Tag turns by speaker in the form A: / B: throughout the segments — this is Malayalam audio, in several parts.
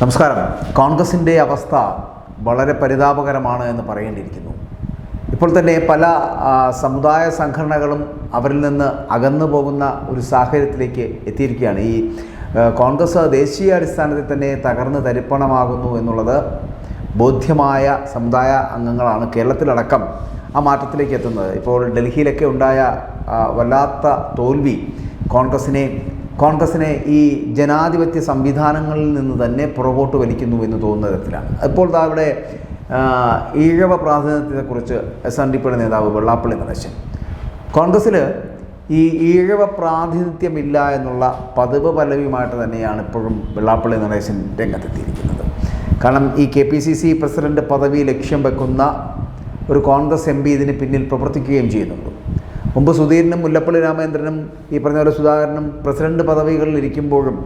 A: നമസ്കാരം. കോൺഗ്രസിന്റെ അവസ്ഥ വളരെ പരിതാപകരമാണ് എന്ന് പറയേണ്ടിയിരിക്കുന്നു. ഇപ്പോൾ തന്നെ പല സമുദായ സംഘടനകളും അവരിൽ നിന്ന് അകന്നു പോകുന്ന ഒരു സാഹചര്യത്തിലേക്ക് എത്തിയിരിക്കുകയാണ്. ഈ കോൺഗ്രസ് ദേശീയ അടിസ്ഥാനത്തിൽ തന്നെ തകർന്ന് തരിപ്പണമാകുന്നു എന്നുള്ളത് ബോധ്യമായ സമുദായ അംഗങ്ങളാണ് കേരളത്തിലടക്കം ആ മാറ്റത്തിലേക്ക് എത്തുന്നത്. ഇപ്പോൾ ഡൽഹിയിലൊക്കെ ഉണ്ടായ വല്ലാത്ത തോൽവി കോൺഗ്രസിനെ കോൺഗ്രസിനെ ഈ ജനാധിപത്യ സംവിധാനങ്ങളിൽ നിന്ന് തന്നെ പുറകോട്ട് വലിക്കുന്നു എന്ന് തോന്നുന്ന തരത്തിലാണ്. ഇപ്പോൾ അവിടെ ഈഴവ പ്രാതിനിധ്യത്തെക്കുറിച്ച് എസ് എൻ ഡി പിയുടെ നേതാവ് വെള്ളാപ്പള്ളി നടേശൻ. കോൺഗ്രസ്സിൽ ഈ ഈഴവ പ്രാതിനിധ്യമില്ല എന്നുള്ള പതിവ് പല്ലവിയുമായിട്ട് തന്നെയാണ് ഇപ്പോഴും വെള്ളാപ്പള്ളി നടേശൻ രംഗത്തെത്തിയിരിക്കുന്നത്. കാരണം ഈ K P C C president പദവി ലക്ഷ്യം വെക്കുന്ന ഒരു കോൺഗ്രസ് എം പി ഇതിന് പിന്നിൽ പ്രവർത്തിക്കുകയും ചെയ്യുന്നുണ്ട്. മുമ്പ് സുധീരനും മുല്ലപ്പള്ളി രാമചന്ദ്രനും ഈ പറഞ്ഞ പോലെ സുധാകരനും പ്രസിഡന്റ് പദവികളിൽ ഇരിക്കുമ്പോഴും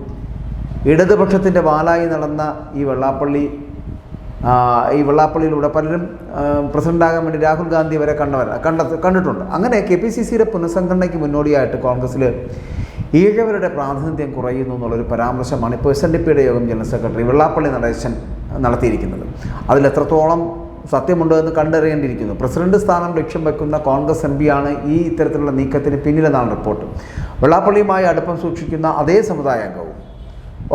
A: ഇടതുപക്ഷത്തിന്റെ വാലായി നടന്ന ഈ വെള്ളാപ്പള്ളി ഈ വെള്ളാപ്പള്ളിയിലൂടെ പലരും പ്രസിഡന്റാകാൻ വേണ്ടി രാഹുൽ ഗാന്ധി വരെ കണ്ടവർ കണ്ട കണ്ടിട്ടുണ്ട്. അങ്ങനെ കെ പി സി സിയുടെ പുനഃസംഘടനയ്ക്ക് മുന്നോടിയായിട്ട് കോൺഗ്രസ്സിൽ ഈഴവരുടെ പ്രാതിനിധ്യം കുറയുന്നു എന്നുള്ളൊരു പരാമർശമാണ് ഇപ്പോൾ എസ് എൻ ഡി പിയുടെ യോഗം ജനറൽ സെക്രട്ടറി വെള്ളാപ്പള്ളി നടേശൻ നടത്തിയിരിക്കുന്നത്. അതിൽ എത്രത്തോളം സത്യമുണ്ടോ എന്ന് കണ്ടറിയേണ്ടിയിരിക്കുന്നു. പ്രസിഡന്റ് സ്ഥാനം ലക്ഷ്യം വെക്കുന്ന കോൺഗ്രസ് എം ആണ് ഈ ഇത്തരത്തിലുള്ള നീക്കത്തിന് പിന്നിലെന്നാണ് റിപ്പോർട്ട്. വെള്ളാപ്പള്ളിയുമായി അടുപ്പം സൂക്ഷിക്കുന്ന അതേ സമുദായ അംഗവും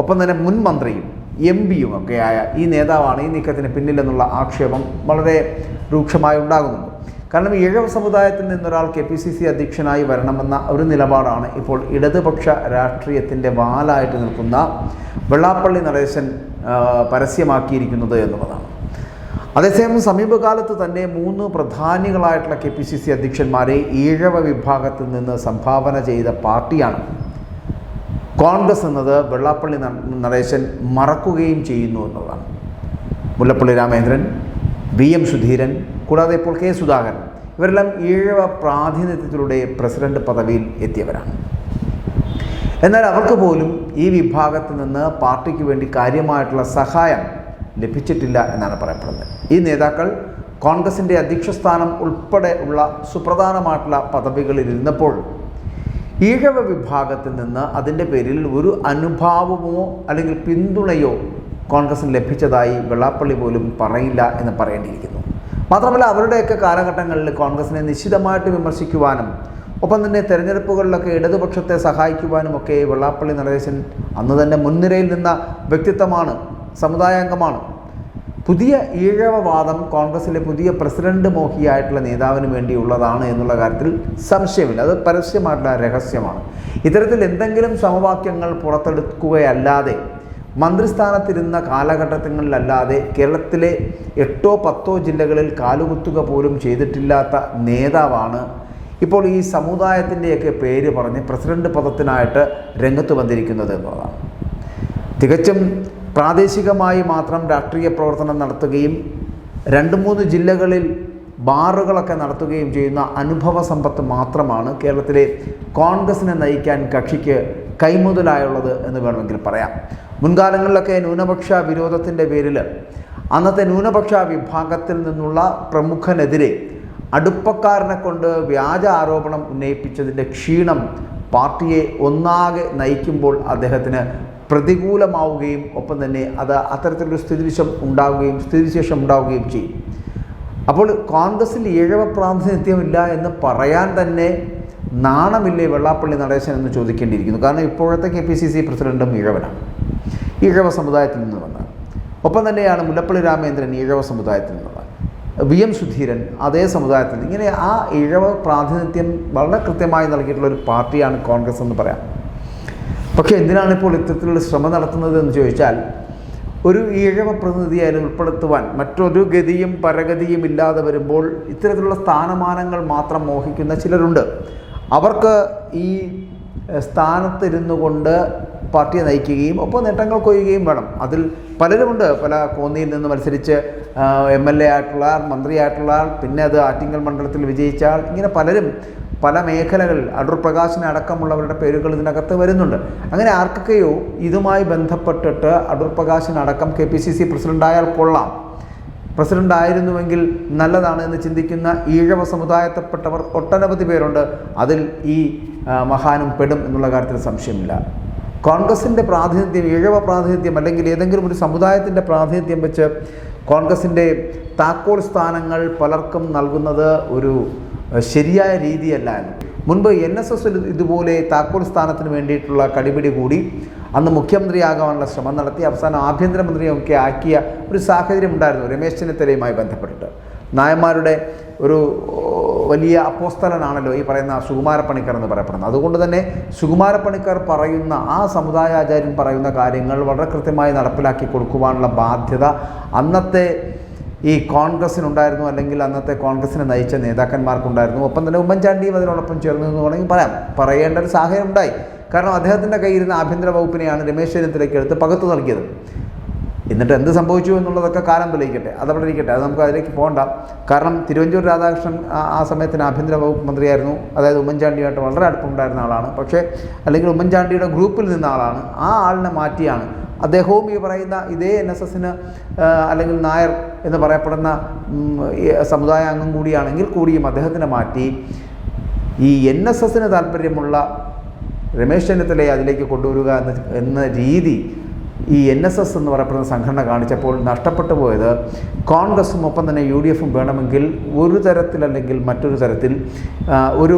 A: ഒപ്പം തന്നെ മുൻ മന്ത്രിയും എം പിയും ഒക്കെയായ ഈ നേതാവാണ് ഈ നീക്കത്തിന് പിന്നിലെന്നുള്ള ആക്ഷേപം വളരെ രൂക്ഷമായി ഉണ്ടാകുന്നുണ്ട്. കാരണം ഏഴവ സമുദായത്തിൽ നിന്നൊരാൾ കെ പി സി സി അധ്യക്ഷനായി വരണമെന്ന ഒരു നിലപാടാണ് ഇപ്പോൾ ഇടതുപക്ഷ രാഷ്ട്രീയത്തിന്റെ വാലായിട്ട് നിൽക്കുന്ന വെള്ളാപ്പള്ളി നടേശൻ പരസ്യമാക്കിയിരിക്കുന്നത് എന്നുള്ളതാണ് അതേസമയം സമീപകാലത്ത് തന്നെ മൂന്ന് പ്രധാനികളായിട്ടുള്ള കെ പി സി സി അധ്യക്ഷന്മാരെ ഈഴവ വിഭാഗത്തിൽ നിന്ന് സംഭാവന ചെയ്ത പാർട്ടിയാണ്. കോൺഗ്രസ് എന്നത് വെള്ളാപ്പള്ളി നടേശൻ മറക്കുകയും ചെയ്യുന്നു എന്നുള്ളതാണ്. മുല്ലപ്പള്ളി രാമേന്ദ്രൻ വി എം സുധീരൻ കൂടാതെ ഇപ്പോൾ കെ സുധാകരൻ ഇവരെല്ലാം ഈഴവ പ്രാതിനിധ്യത്തിലൂടെ പ്രസിഡന്റ് പദവിയിൽ എത്തിയവരാണ്. എന്നാൽ അവർക്ക് പോലും ഈ വിഭാഗത്തിൽ നിന്ന് പാർട്ടിക്ക് വേണ്ടി കാര്യമായിട്ടുള്ള സഹായം ലഭിച്ചിട്ടില്ല എന്നാണ് പറയപ്പെടുന്നത്. ഈ നേതാക്കൾ കോൺഗ്രസിന്റെ അധ്യക്ഷ സ്ഥാനം ഉൾപ്പെടെ ഉള്ള സുപ്രധാനമായിട്ടുള്ള പദവികളിൽ ഇരുന്നപ്പോൾ ഈഴവ വിഭാഗത്തിൽ നിന്ന് അതിന്റെ പേരിൽ ഒരു അനുഭാവമോ അല്ലെങ്കിൽ പിന്തുണയോ കോൺഗ്രസിന് ലഭിച്ചതായി വെള്ളാപ്പള്ളി പോലും പറയില്ല എന്ന് പറയേണ്ടിയിരിക്കുന്നു. മാത്രമല്ല അവരുടെയൊക്കെ കാലഘട്ടങ്ങളിൽ കോൺഗ്രസിനെ നിശ്ചിതമായിട്ട് വിമർശിക്കുവാനും ഒപ്പം തന്നെ തെരഞ്ഞെടുപ്പുകളിലൊക്കെ ഇടതുപക്ഷത്തെ സഹായിക്കുവാനും ഒക്കെ വെള്ളാപ്പള്ളി നടേശൻ അന്ന് തന്നെ മുൻനിരയിൽ നിന്ന വ്യക്തിത്വമാണ് സമുദായാംഗമാണ്. പുതിയ ഈഴവവാദം കോൺഗ്രസിലെ പുതിയ പ്രസിഡന്റ് മോഹിയായിട്ടുള്ള നേതാവിന് വേണ്ടിയുള്ളതാണ് എന്നുള്ള കാര്യത്തിൽ സംശയമില്ല. അത് പരസ്യമായിട്ടുള്ള രഹസ്യമാണ്. ഇത്തരത്തിൽ എന്തെങ്കിലും സമവാക്യങ്ങൾ പുറത്തെടുക്കുകയല്ലാതെ മന്ത്രിസ്ഥാനത്തിരുന്ന കാലഘട്ടങ്ങളിലല്ലാതെ കേരളത്തിലെ എട്ടോ പത്തോ ജില്ലകളിൽ കാലുകുത്തുക പോലും ചെയ്തിട്ടില്ലാത്ത നേതാവാണ് ഇപ്പോൾ ഈ സമുദായത്തിന്റെയൊക്കെ പേര് പറഞ്ഞ് പ്രസിഡന്റ് പദത്തിനായിട്ട് രംഗത്ത് വന്നിരിക്കുന്നത് എന്നുള്ളതാണ്. തികച്ചും പ്രാദേശികമായി മാത്രം രാഷ്ട്രീയ പ്രവർത്തനം നടത്തുകയും രണ്ട് മൂന്ന് ജില്ലകളിൽ ബാറുകളൊക്കെ നടത്തുകയും ചെയ്യുന്ന അനുഭവ സമ്പത്ത് മാത്രമാണ് കേരളത്തിലെ കോൺഗ്രസിനെ നയിക്കാൻ കക്ഷിക്ക് കൈമുതലായുള്ളത് എന്ന് വേണമെങ്കിൽ പറയാം. മുൻകാലങ്ങളിലൊക്കെ ന്യൂനപക്ഷ വിരോധത്തിന്റെ പേരിൽ അന്നത്തെ ന്യൂനപക്ഷ വിഭാഗത്തിൽ നിന്നുള്ള പ്രമുഖനെതിരെ അടുപ്പക്കാരനെ കൊണ്ട് വ്യാജ ആരോപണം ഉന്നയിപ്പിച്ചതിന്റെ ക്ഷീണം പാർട്ടിയെ ഒന്നാകെ നയിക്കുമ്പോൾ അദ്ദേഹത്തിന് പ്രതികൂലമാവുകയും ഒപ്പം തന്നെ അത് അത്തരത്തിലൊരു സ്ഥിതിവിശം ഉണ്ടാവുകയും സ്ഥിതിവിശേഷം ഉണ്ടാവുകയും ചെയ്യും. അപ്പോൾ കോൺഗ്രസിൽ ഈഴവ പ്രാതിനിധ്യമില്ല എന്ന് പറയാൻ തന്നെ നാണമില്ലേ വെള്ളാപ്പള്ളി നടേശൻ എന്ന് ചോദിക്കേണ്ടിയിരിക്കുന്നു. കാരണം ഇപ്പോഴത്തെ കെ പി സി സി പ്രസിഡന്റും ഈഴവനാണ് ഈഴവ സമുദായത്തിൽ നിന്ന് വന്നതാണ് ഒപ്പം തന്നെയാണ് മുല്ലപ്പള്ളി രാമേന്ദ്രൻ ഈഴവ സമുദായത്തിൽ നിന്നുള്ളത് വി എം സുധീരൻ അതേ സമുദായത്തിൽ ഇങ്ങനെ ആ ഈഴവ പ്രാതിനിധ്യം വളരെ കൃത്യമായി നൽകിയിട്ടുള്ള ഒരു പാർട്ടിയാണ് കോൺഗ്രസ് എന്ന് പറയാം. പക്ഷേ എന്തിനാണ് ഇപ്പോൾ ഇത്തരത്തിലുള്ള ശ്രമം നടത്തുന്നത് എന്ന് ചോദിച്ചാൽ ഒരു ഈഴവ പ്രതിനിധിയെ അതിൽ ഉൾപ്പെടുത്തുവാൻ മറ്റൊരു ഗതിയും പരഗതിയും ഇല്ലാതെ വരുമ്പോൾ ഇത്തരത്തിലുള്ള സ്ഥാനമാനങ്ങൾ മാത്രം മോഹിക്കുന്ന ചിലരുണ്ട്. അവർക്ക് ഈ സ്ഥാനത്തിരുന്നു കൊണ്ട് പാർട്ടിയെ നയിക്കുകയും ഒപ്പം നേട്ടങ്ങൾ കൊയ്യുകയും വേണം. അതിൽ പലരുമുണ്ട്. പല കോന്നിയിൽ നിന്ന് മത്സരിച്ച് എം എൽ എ ആയിട്ടുള്ള ആൾ മന്ത്രിയായിട്ടുള്ള ആൾ പിന്നെ അത് ആറ്റിങ്ങൽ മണ്ഡലത്തിൽ വിജയിച്ച ആൾ ഇങ്ങനെ പലരും പല മേഖലകളിൽ അടൂർ പ്രകാശിനെ അടക്കമുള്ളവരുടെ പേരുകൾ ഇതിനകത്ത് വരുന്നുണ്ട്. അങ്ങനെ ആർക്കൊക്കെയോ ഇതുമായി ബന്ധപ്പെട്ടിട്ട് അടൂർ പ്രകാശിനടക്കം കെ പി സി സി പ്രസിഡന്റായാൽ കൊള്ളാം. പ്രസിഡന്റ് ആയിരുന്നുവെങ്കിൽ നല്ലതാണ് എന്ന് ചിന്തിക്കുന്ന ഈഴവ സമുദായത്തിൽപ്പെട്ടവർ ഒട്ടനവധി പേരുണ്ട്. അതിൽ ഈ മഹാനും പെടും എന്നുള്ള കാര്യത്തിൽ സംശയമില്ല. കോൺഗ്രസിന്റെ പ്രാതിനിധ്യം ഈഴവ പ്രാതിനിധ്യം അല്ലെങ്കിൽ ഏതെങ്കിലും ഒരു സമുദായത്തിന്റെ പ്രാതിനിധ്യം വെച്ച് കോൺഗ്രസിന്റെ താക്കോൽ സ്ഥാനങ്ങൾ പലർക്കും നൽകുന്നത് ഒരു ശരിയായ രീതിയല്ല എന്ന്. മുൻപ് എൻ എസ് എസിൽ ഇതുപോലെ താക്കോൽ സ്ഥാനത്തിന് വേണ്ടിയിട്ടുള്ള കടിപിടി കൂടി അന്ന് മുഖ്യമന്ത്രിയാകാനുള്ള ശ്രമം നടത്തി അവസാനം ആഭ്യന്തരമന്ത്രിയൊക്കെ ആക്കിയ ഒരു സാഹചര്യം ഉണ്ടായിരുന്നു രമേശ് ചെന്നിത്തലയുമായി ബന്ധപ്പെട്ടിട്ട്. നായന്മാരുടെ ഒരു വലിയ അപ്പോസ്തലനാണല്ലോ ഈ പറയുന്ന സുകുമാരപ്പണിക്കർ എന്ന് പറയപ്പെടുന്നത്. അതുകൊണ്ട് തന്നെ സുകുമാരപ്പണിക്കർ പറയുന്ന ആ സമുദായാചാര്യൻ പറയുന്ന കാര്യങ്ങൾ വളരെ കൃത്യമായി നടപ്പിലാക്കി കൊടുക്കുവാനുള്ള ബാധ്യത അന്നത്തെ ഈ കോൺഗ്രസ്സിനുണ്ടായിരുന്നു അല്ലെങ്കിൽ അന്നത്തെ കോൺഗ്രസിനെ നയിച്ച നേതാക്കന്മാർക്കുണ്ടായിരുന്നു. ഒപ്പം തന്നെ ഉമ്മൻചാണ്ടിയും അതിനോടൊപ്പം ചേർന്നു എന്ന് വേണമെങ്കിൽ പറയാം. പറയേണ്ട ഒരു സാഹചര്യം ഉണ്ടായി കാരണം അദ്ദേഹത്തിന്റെ കയ്യിരുന്ന ആഭ്യന്തര വകുപ്പിനെയാണ് രമേശ് ചെന്നിത്തലയ്ക്ക് എടുത്ത് പകത്ത് നൽകിയത്. എന്നിട്ട് എന്ത് സംഭവിച്ചു എന്നുള്ളതൊക്കെ കാലം തെളിയിക്കട്ടെ. അതവിടെ ഇരിക്കട്ടെ. അത് നമുക്ക് അതിലേക്ക് പോകണ്ട. കാരണം തിരുവഞ്ചൂർ രാധാകൃഷ്ണൻ ആ സമയത്തിന് ആഭ്യന്തര വകുപ്പ് മന്ത്രിയായിരുന്നു. അതായത് ഉമ്മൻചാണ്ടിയുമായിട്ട് വളരെ അടുപ്പമുണ്ടായിരുന്ന ആളാണ്. പക്ഷേ അല്ലെങ്കിൽ ഉമ്മൻചാണ്ടിയുടെ ഗ്രൂപ്പിൽ നിന്ന ആളാണ്. ആ ആളിനെ മാറ്റിയാണ് അദ്ദേഹവും ഈ പറയുന്ന ഇതേ എൻ എസ് എസിന് അല്ലെങ്കിൽ നായർ എന്ന് പറയപ്പെടുന്ന സമുദായ അംഗം കൂടിയാണെങ്കിൽ കൂടിയും അദ്ദേഹത്തിനെ മാറ്റി. ഈ എൻ എസ് എസിന് താല്പര്യമുള്ള രമേശ് ചെന്നിത്തലയെ അതിലേക്ക് കൊണ്ടുവരിക എന്ന എന്ന രീതി ഈ എൻ എസ് എസ് എന്ന് പറയപ്പെടുന്ന സംഘടന കാണിച്ചപ്പോൾ നഷ്ടപ്പെട്ടു പോയത്. കോൺഗ്രസും ഒപ്പം തന്നെ യു ഡി എഫും വേണമെങ്കിൽ ഒരു തരത്തിലല്ലെങ്കിൽ മറ്റൊരു തരത്തിൽ ഒരു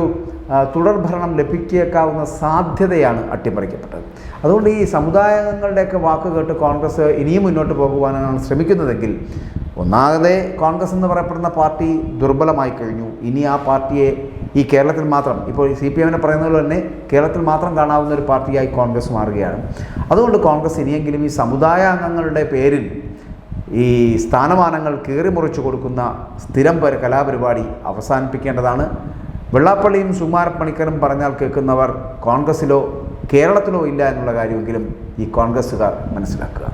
A: തുടർഭരണം ലഭിക്കേക്കാവുന്ന സാധ്യതയാണ് അട്ടിമറിക്കപ്പെട്ടത്. അതുകൊണ്ട് ഈ സമുദായങ്ങളുടെയൊക്കെ വാക്ക് കേട്ട് കോൺഗ്രസ് ഇനിയും മുന്നോട്ട് പോകുവാനാണ് ശ്രമിക്കുന്നതെങ്കിൽ ഒന്നാകെ കോൺഗ്രസ് എന്ന് പറയപ്പെടുന്ന പാർട്ടി ദുർബലമായി കഴിഞ്ഞു. ഇനി ആ പാർട്ടിയെ ഈ കേരളത്തിൽ മാത്രം ഇപ്പോൾ സി പി എമ്മിനെ പറയുന്നത് തന്നെ കേരളത്തിൽ മാത്രം കാണാവുന്ന ഒരു പാർട്ടിയായി കോൺഗ്രസ് മാറുകയാണ്. അതുകൊണ്ട് കോൺഗ്രസ് ഇനിയെങ്കിലും ഈ സമുദായ അംഗങ്ങളുടെ പേരിൽ ഈ സ്ഥാനമാനങ്ങൾ കീറി മുറിച്ചു കൊടുക്കുന്ന സ്ഥിരം പരി കലാപരിപാടി അവസാനിപ്പിക്കേണ്ടതാണ്. വെള്ളാപ്പള്ളിയും സുമാർ പണിക്കരും പറഞ്ഞാൽ കേൾക്കുന്നവർ കോൺഗ്രസ്സിലോ കേരളത്തിലോ ഇല്ല എന്നുള്ള കാര്യമെങ്കിലും ഈ കോൺഗ്രസ്സുകാർ മനസ്സിലാക്കുക.